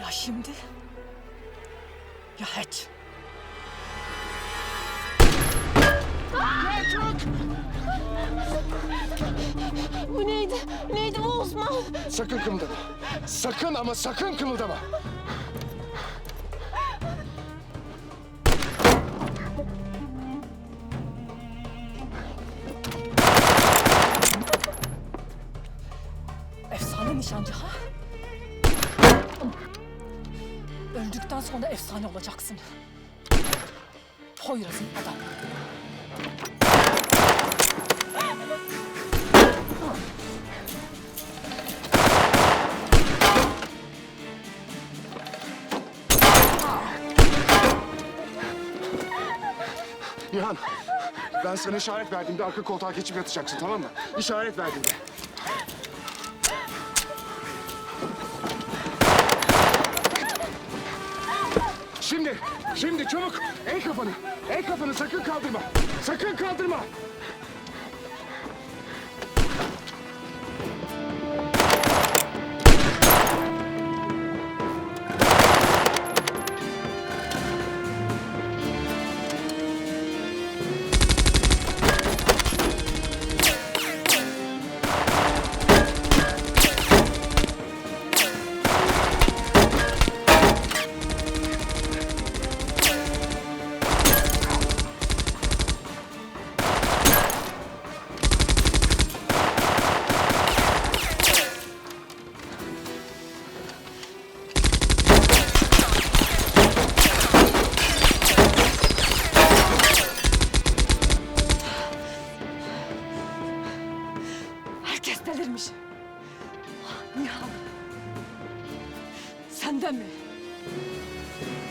Ya şimdi ya hiç. Bu neydi? Neydi bu Osman? Sakın kımıldama. Sakın ama sakın kımıldama. Efsane nişancı ha? Öldükten sonra efsane olacaksın. Poyraz'ın adam. Nihan, ben sana işaret verdiğimde arka koltuğa geçip yatacaksın tamam mı? İşaret verdiğimde. Şimdi, şimdi çabuk. El kafanı, el kafanı sakın kaldırma. Sakın kaldırma. delirmiş. Ah, Nihan. Senden mi?